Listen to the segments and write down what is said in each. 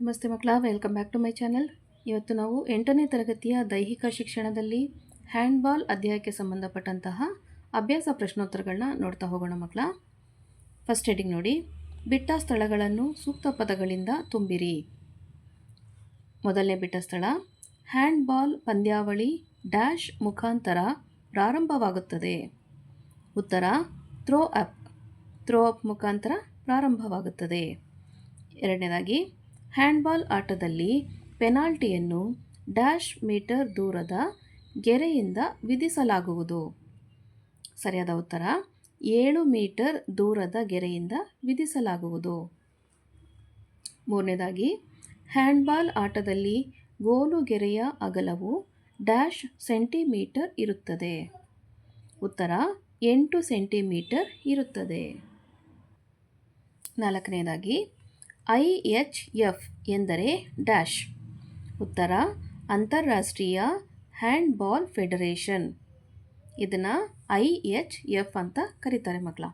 ನಮಸ್ತೆ ಮಕ್ಕಳ welcome back to my channel ಇವತ್ತು ನಾವು ಎಂಟನೇ ತರಗತಿಯ ದೈಹಿಕ ಶಿಕ್ಷಣದಲ್ಲಿ ಹ್ಯಾಂಡ್ಬಾಲ್ ಅಧ್ಯಾಯಕ್ಕೆ ಸಂಬಂಧಪಟ್ಟಂತಹ ಅಭ್ಯಾಸ ಪ್ರಶ್ನೋತ್ತರಗಳನ್ನ ನೋಡ್ತಾ ಹೋಗೋಣ ಮಕ್ಕಳ. ಫಸ್ಟ್ ಹೆಡಿಂಗ್ ನೋಡಿ. ಬಿಟ್ಟ ಸ್ಥಳಗಳನ್ನು ಸೂಕ್ತ ಪದಗಳಿಂದ ತುಂಬಿರಿ. ಮೊದಲನೇ ಬಿಟ್ಟ ಸ್ಥಳ. ಹ್ಯಾಂಡ್ಬಾಲ್ ಪಂದ್ಯಾವಳಿ ಡ್ಯಾಶ್ ಮುಖಾಂತರ ಪ್ರಾರಂಭವಾಗುತ್ತದೆ. ಉತ್ತರ. ಥ್ರೋ ಅಪ್ ಥ್ರೋ ಅಪ್ ಮುಖಾಂತರ ಪ್ರಾರಂಭವಾಗುತ್ತದೆ. ಎರಡನೇದಾಗಿ ಹ್ಯಾಂಡ್ಬಾಲ್ ಆಟದಲ್ಲಿ ಪೆನಾಲ್ಟಿಯನ್ನು ಡ್ಯಾಶ್ ಮೀಟರ್ ದೂರದ ಗೆರೆಯಿಂದ ವಿಧಿಸಲಾಗುವುದು. ಸರಿಯಾದ ಉತ್ತರ, ಏಳು ಮೀಟರ್ ದೂರದ ಗೆರೆಯಿಂದ ವಿಧಿಸಲಾಗುವುದು. ಮೂರನೇದಾಗಿ, ಹ್ಯಾಂಡ್ಬಾಲ್ ಆಟದಲ್ಲಿ ಗೋಲು ಗೆರೆಯ ಅಗಲವು ಡ್ಯಾಶ್ ಸೆಂಟಿಮೀಟರ್ ಇರುತ್ತದೆ. ಉತ್ತರ, ಎಂಟು ಸೆಂಟಿಮೀಟರ್ ಇರುತ್ತದೆ. ನಾಲ್ಕನೇದಾಗಿ ಐ ಎಚ್ ಎಫ್ ಎಂದರೆ ಡ್ಯಾಶ್. ಉತ್ತರ, ಅಂತಾರಾಷ್ಟ್ರೀಯ ಹ್ಯಾಂಡ್ಬಾಲ್ ಫೆಡರೇಷನ್. ಇದನ್ನು ಐ ಎಚ್ ಎಫ್ ಅಂತ ಕರೀತಾರೆ ಮಕ್ಕಳ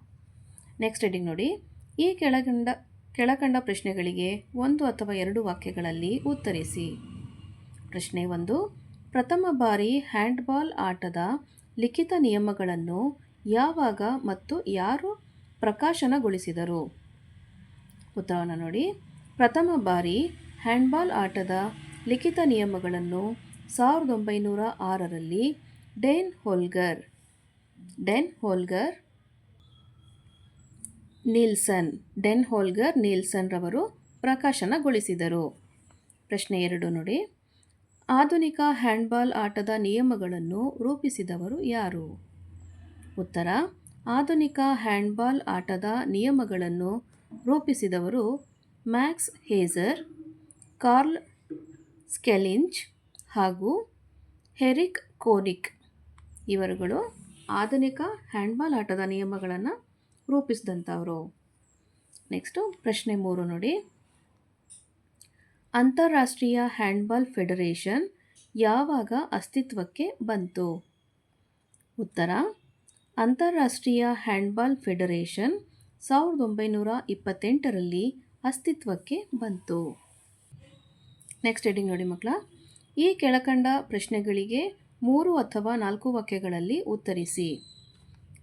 ನೆಕ್ಸ್ಟ್ ಹೆಡಿಂಗ್ ನೋಡಿ. ಈ ಕೆಳಗಂಡ, ಕೆಳಕಂಡ ಪ್ರಶ್ನೆಗಳಿಗೆ ಒಂದು ಅಥವಾ ಎರಡು ವಾಕ್ಯಗಳಲ್ಲಿ ಉತ್ತರಿಸಿ. ಪ್ರಶ್ನೆ ಒಂದು, ಪ್ರಥಮ ಬಾರಿ ಹ್ಯಾಂಡ್ಬಾಲ್ ಆಟದ ಲಿಖಿತ ನಿಯಮಗಳನ್ನು ಯಾವಾಗ ಮತ್ತು ಯಾರು ಪ್ರಕಾಶನಗೊಳಿಸಿದರು? ಉತ್ತರವನ್ನು ನೋಡಿ. ಪ್ರಥಮ ಬಾರಿ ಹ್ಯಾಂಡ್ಬಾಲ್ ಆಟದ ಲಿಖಿತ ನಿಯಮಗಳನ್ನು ಸಾವಿರದ ಒಂಬೈನೂರ ಆರರಲ್ಲಿ Den Holger Den Holger Nielsen, Den Holger Nielsen ರವರು ಪ್ರಕಾಶನಗೊಳಿಸಿದರು. ಪ್ರಶ್ನೆ ಎರಡು ನೋಡಿ. ಆಧುನಿಕ ಹ್ಯಾಂಡ್ಬಾಲ್ ಆಟದ ನಿಯಮಗಳನ್ನು ರೂಪಿಸಿದವರು ಯಾರು? ಉತ್ತರ. ಆಧುನಿಕ ಹ್ಯಾಂಡ್ಬಾಲ್ ಆಟದ ನಿಯಮಗಳನ್ನು ರೂಪಿಸಿದವರು ಮ್ಯಾಕ್ಸ್ ಹೇಸರ್ ಕಾರ್ಲ್ ಸ್ಕೆಲಿಂಚ್ ಹಾಗೂ ಹೆರಿಕ್ ಕೋನಿಕ್. ಇವರುಗಳು ಆಧುನಿಕ ಹ್ಯಾಂಡ್ಬಾಲ್ ಆಟದ ನಿಯಮಗಳನ್ನು ರೂಪಿಸಿದಂಥವರು. ನೆಕ್ಸ್ಟು ಪ್ರಶ್ನೆ ಮೂರು ನೋಡಿ. ಅಂತಾರಾಷ್ಟ್ರೀಯ ಹ್ಯಾಂಡ್ಬಾಲ್ ಫೆಡರೇಷನ್ ಯಾವಾಗ ಅಸ್ತಿತ್ವಕ್ಕೆ ಬಂತು? ಉತ್ತರ, ಅಂತಾರಾಷ್ಟ್ರೀಯ ಹ್ಯಾಂಡ್ಬಾಲ್ ಫೆಡರೇಷನ್ ಸಾವಿರದ ಒಂಬೈನೂರ ಇಪ್ಪತ್ತೆಂಟರಲ್ಲಿ ಅಸ್ತಿತ್ವಕ್ಕೆ ಬಂತು. ನೆಕ್ಸ್ಟ್ ಹೆಡಿಂಗ್ ನೋಡಿ ಮಕ್ಕಳ. ಈ ಕೆಳಕಂಡ ಪ್ರಶ್ನೆಗಳಿಗೆ ಮೂರು ಅಥವಾ ನಾಲ್ಕು ವಾಕ್ಯಗಳಲ್ಲಿ ಉತ್ತರಿಸಿ.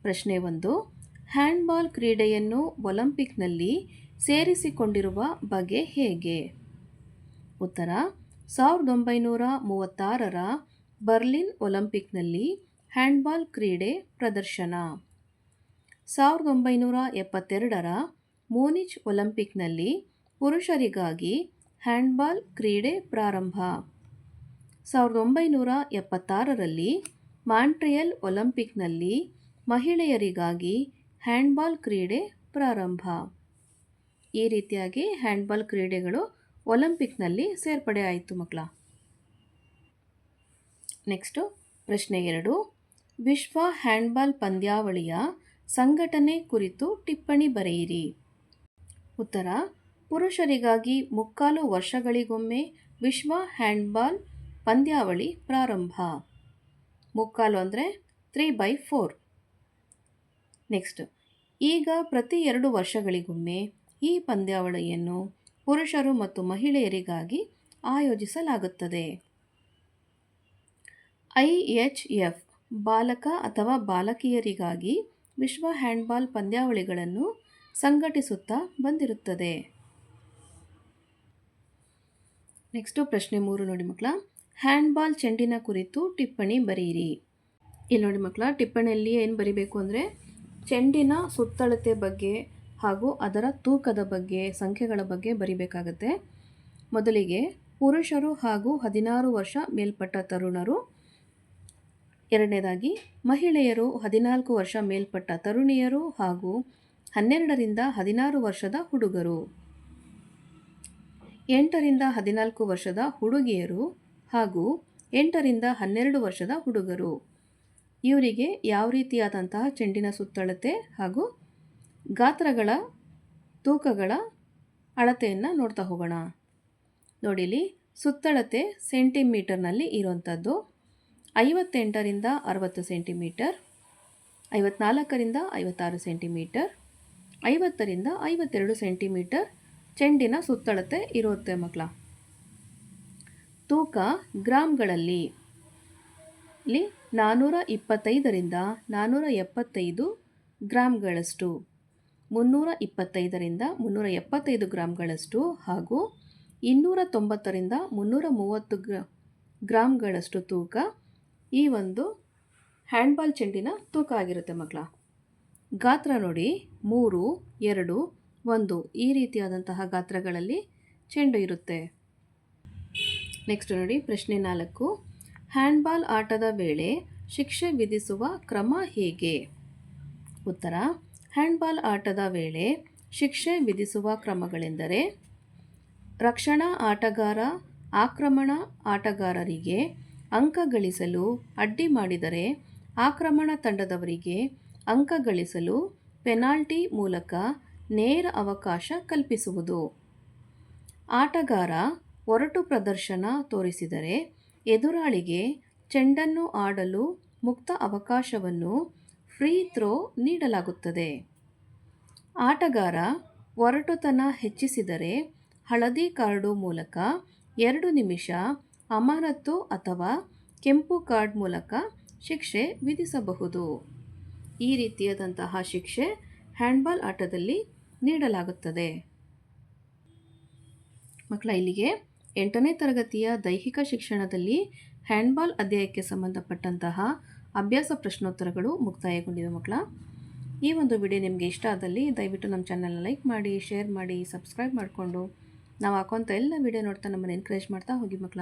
ಪ್ರಶ್ನೆ ಒಂದು, ಹ್ಯಾಂಡ್ಬಾಲ್ ಕ್ರೀಡೆಯನ್ನು ಒಲಿಂಪಿಕ್ನಲ್ಲಿ ಸೇರಿಸಿಕೊಂಡಿರುವ ಬಗೆ ಹೇಗೆ? ಉತ್ತರ, ಸಾವಿರದ ಒಂಬೈನೂರ ಮೂವತ್ತಾರರ ಬರ್ಲಿನ್ ಒಲಿಂಪಿಕ್ನಲ್ಲಿ ಹ್ಯಾಂಡ್ಬಾಲ್ ಕ್ರೀಡೆ ಪ್ರದರ್ಶನ. ಸಾವಿರದ ಒಂಬೈನೂರ ಎಪ್ಪತ್ತೆರಡರ ಮೋನಿಚ್ ಒಲಿಂಪಿಕ್ನಲ್ಲಿ ಪುರುಷರಿಗಾಗಿ ಹ್ಯಾಂಡ್ಬಾಲ್ ಕ್ರೀಡೆ ಪ್ರಾರಂಭ. ಸಾವಿರದ ಒಂಬೈನೂರ ಎಪ್ಪತ್ತಾರರಲ್ಲಿ ಮಾಂಟ್ರಿಯಲ್ ಒಲಿಂಪಿಕ್ನಲ್ಲಿ ಮಹಿಳೆಯರಿಗಾಗಿ ಹ್ಯಾಂಡ್ಬಾಲ್ ಕ್ರೀಡೆ ಪ್ರಾರಂಭ. ಈ ರೀತಿಯಾಗಿ ಹ್ಯಾಂಡ್ಬಾಲ್ ಕ್ರೀಡೆಗಳು ಒಲಿಂಪಿಕ್ನಲ್ಲಿ ಸೇರ್ಪಡೆ ಆಯಿತು ಮಕ್ಕಳ. ನೆಕ್ಸ್ಟು ಪ್ರಶ್ನೆ ಎರಡು. ವಿಶ್ವ ಹ್ಯಾಂಡ್ಬಾಲ್ ಪಂದ್ಯಾವಳಿಯ ಸಂಘಟನೆ ಕುರಿತು ಟಿಪ್ಪಣಿ ಬರೆಯಿರಿ. ಉತ್ತರ, ಪುರುಷರಿಗಾಗಿ ಮುಕ್ಕಾಲು ವರ್ಷಗಳಿಗೊಮ್ಮೆ ವಿಶ್ವ ಹ್ಯಾಂಡ್ಬಾಲ್ ಪಂದ್ಯಾವಳಿ ಪ್ರಾರಂಭ. ಮುಕ್ಕಾಲು ಅಂದರೆ ತ್ರೀ ಬೈ ಫೋರ್. ನೆಕ್ಸ್ಟ್, ಈಗ ಪ್ರತಿ ಎರಡು ವರ್ಷಗಳಿಗೊಮ್ಮೆ ಈ ಪಂದ್ಯಾವಳಿಯನ್ನು ಪುರುಷರು ಮತ್ತು ಮಹಿಳೆಯರಿಗಾಗಿ ಆಯೋಜಿಸಲಾಗುತ್ತದೆ. ಐ ಎಚ್ ಎಫ್, ಬಾಲಕ ಅಥವಾ ಬಾಲಕಿಯರಿಗಾಗಿ ವಿಶ್ವ ಹ್ಯಾಂಡ್ಬಾಲ್ ಪಂದ್ಯಾವಳಿಗಳನ್ನು ಸಂಘಟಿಸುತ್ತಾ ಬಂದಿರುತ್ತದೆ. ನೆಕ್ಸ್ಟು ಪ್ರಶ್ನೆ ಮೂರು ನೋಡಿ ಮಕ್ಕಳ. ಹ್ಯಾಂಡ್ಬಾಲ್ ಚೆಂಡಿನ ಕುರಿತು ಟಿಪ್ಪಣಿ ಬರೆಯಿರಿ ಇಲ್ಲಿ ನೋಡಿ ಮಕ್ಕಳ, ಟಿಪ್ಪಣಿಯಲ್ಲಿ ಏನು ಬರಿಬೇಕು ಅಂದರೆ ಚೆಂಡಿನ ಸುತ್ತಳತೆ ಬಗ್ಗೆ ಹಾಗೂ ಅದರ ತೂಕದ ಬಗ್ಗೆ, ಸಂಖ್ಯೆಗಳ ಬಗ್ಗೆ ಬರಿಬೇಕಾಗತ್ತೆ. ಮೊದಲಿಗೆ ಪುರುಷರು ಹಾಗೂ ಹದಿನಾರು ವರ್ಷ ಮೇಲ್ಪಟ್ಟ ತರುಣರು ಎರಡನೇದಾಗಿ, ಮಹಿಳೆಯರು ಹದಿನಾಲ್ಕು ವರ್ಷ ಮೇಲ್ಪಟ್ಟ ತರುಣಿಯರು ಹಾಗೂ ಹನ್ನೆರಡರಿಂದ ಹದಿನಾರು ವರ್ಷದ ಹುಡುಗರು. ಎಂಟರಿಂದ ಹದಿನಾಲ್ಕು ವರ್ಷದ ಹುಡುಗಿಯರು ಹಾಗೂ ಎಂಟರಿಂದ ಹನ್ನೆರಡು ವರ್ಷದ ಹುಡುಗರು. ಇವರಿಗೆ ಯಾವ ರೀತಿಯಾದಂತಹ ಚೆಂಡಿನ ಸುತ್ತಳತೆ ಹಾಗೂ ಗಾತ್ರಗಳ ತೂಕಗಳ ಅಳತೆಯನ್ನು ನೋಡ್ತಾ ಹೋಗೋಣ. ನೋಡಿಲಿ ಸುತ್ತಳತೆ ಸೆಂಟಿಮೀಟರ್ನಲ್ಲಿ ಇರುವಂಥದ್ದು ಐವತ್ತೆಂಟರಿಂದ ಅರವತ್ತು ಸೆಂಟಿಮೀಟರ್, ಐವತ್ನಾಲ್ಕರಿಂದ ಐವತ್ತಾರು ಸೆಂಟಿಮೀಟರ್, ಐವತ್ತರಿಂದ ಐವತ್ತೆರಡು ಸೆಂಟಿಮೀಟರ್ ಚೆಂಡಿನ ಸುತ್ತಳತೆ ಇರುತ್ತೆ ಮಕ್ಕಳ ತೂಕ ಗ್ರಾಮ್ಗಳಲ್ಲಿ ಇಲ್ಲಿ ನಾನ್ನೂರ ಇಪ್ಪತ್ತೈದರಿಂದ ನಾನ್ನೂರ ಎಪ್ಪತ್ತೈದು ಗ್ರಾಮ್ಗಳಷ್ಟು ಮುನ್ನೂರ ಇಪ್ಪತ್ತೈದರಿಂದ ಮುನ್ನೂರ ಎಪ್ಪತ್ತೈದು ಗ್ರಾಮ್ಗಳಷ್ಟು ಹಾಗೂ ಇನ್ನೂರ ತೊಂಬತ್ತರಿಂದ ಮುನ್ನೂರ ಮೂವತ್ತು ಗ್ರ ಗ್ರಾಮ್ಗಳಷ್ಟು ತೂಕ ಈ ಒಂದು ಹ್ಯಾಂಡ್ಬಾಲ್ ಚೆಂಡಿನ ತೂಕ ಆಗಿರುತ್ತೆ ಮಕ್ಕಳ ಗಾತ್ರ ನೋಡಿ, ಮೂರು, ಎರಡು, ಒಂದು ಈ ರೀತಿಯಾದಂತಹ ಗಾತ್ರಗಳಲ್ಲಿ ಚೆಂಡು ಇರುತ್ತೆ. ನೆಕ್ಸ್ಟ್ ನೋಡಿ, ಪ್ರಶ್ನೆ ನಾಲ್ಕು. ಹ್ಯಾಂಡ್ಬಾಲ್ ಆಟದ ವೇಳೆ ಶಿಕ್ಷೆ ವಿಧಿಸುವ ಕ್ರಮ ಹೇಗೆ? ಉತ್ತರ, ಹ್ಯಾಂಡ್ಬಾಲ್ ಆಟದ ವೇಳೆ ಶಿಕ್ಷೆ ವಿಧಿಸುವ ಕ್ರಮಗಳೆಂದರೆ ರಕ್ಷಣಾ ಆಟಗಾರ, ಆಕ್ರಮಣ ಆಟಗಾರರಿಗೆ ಅಂಕ ಗಳಿಸಲು ಅಡ್ಡಿ ಮಾಡಿದರೆ ಆಕ್ರಮಣ ತಂಡದವರಿಗೆ ಅಂಕ ಗಳಿಸಲು ಪೆನಾಲ್ಟಿ ಮೂಲಕ ನೇರ ಅವಕಾಶ ಕಲ್ಪಿಸುವುದು. ಆಟಗಾರ ಒರಟು ಪ್ರದರ್ಶನ ತೋರಿಸಿದರೆ ಎದುರಾಳಿಗೆ ಚೆಂಡನ್ನು ಆಡಲು ಮುಕ್ತ ಅವಕಾಶವನ್ನು ಫ್ರೀ ಥ್ರೋ ನೀಡಲಾಗುತ್ತದೆ. ಆಟಗಾರ ಒರಟುತನ ಹೆಚ್ಚಿಸಿದರೆ ಹಳದಿ ಕಾರ್ಡು ಮೂಲಕ ಎರಡು ನಿಮಿಷ ಅಮಾನತ್ತು ಅಥವಾ ಕೆಂಪು ಕಾರ್ಡ್ ಮೂಲಕ ಶಿಕ್ಷೆ ವಿಧಿಸಬಹುದು. ಈ ರೀತಿಯಾದಂತಹ ಶಿಕ್ಷೆ ಹ್ಯಾಂಡ್ಬಾಲ್ ಆಟದಲ್ಲಿ ನೀಡಲಾಗುತ್ತದೆ. ಮಕ್ಕಳ, ಇಲ್ಲಿಗೆ ಎಂಟನೇ ತರಗತಿಯ ದೈಹಿಕ ಶಿಕ್ಷಣದಲ್ಲಿ ಹ್ಯಾಂಡ್ಬಾಲ್ ಅಧ್ಯಾಯಕ್ಕೆ ಸಂಬಂಧಪಟ್ಟಂತಹ ಅಭ್ಯಾಸ ಪ್ರಶ್ನೋತ್ತರಗಳು ಮುಕ್ತಾಯಗೊಂಡಿವೆ ಮಕ್ಕಳ. ಈ ಒಂದು ವಿಡಿಯೋ ನಿಮಗೆ ಇಷ್ಟ ಆದಲ್ಲಿ ದಯವಿಟ್ಟು ನಮ್ಮ ಚಾನಲ್ನ ಲೈಕ್ ಮಾಡಿ, ಶೇರ್ ಮಾಡಿ, ಸಬ್ಸ್ಕ್ರೈಬ್ ಮಾಡಿಕೊಂಡು. ನಾವು ಹಾಕೋಂಥ ಎಲ್ಲ ವಿಡಿಯೋ ನೋಡ್ತಾ ನಮ್ಮನ್ನು ಎನ್ಕರೇಜ್ ಮಾಡ್ತಾ ಹೋಗಿ ಮಕ್ಕಳ.